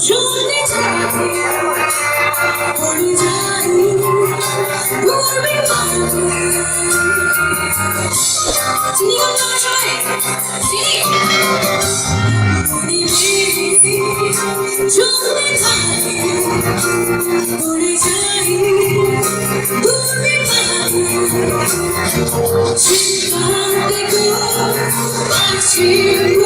যদি থাকে পড়ে যাই ঘুরবে চিনি গন্ধ শোনে চিনি যদি থাকে পড়ে যাই ঘুরবে সিদ্ধান্তে গো আছি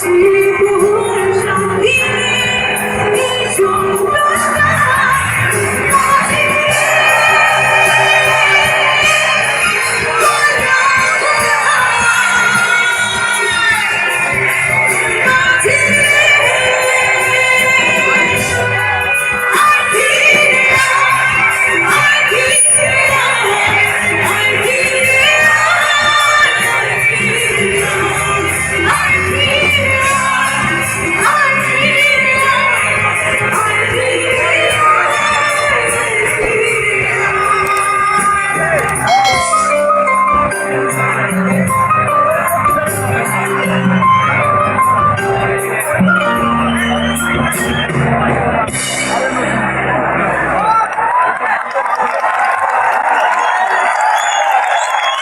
ti,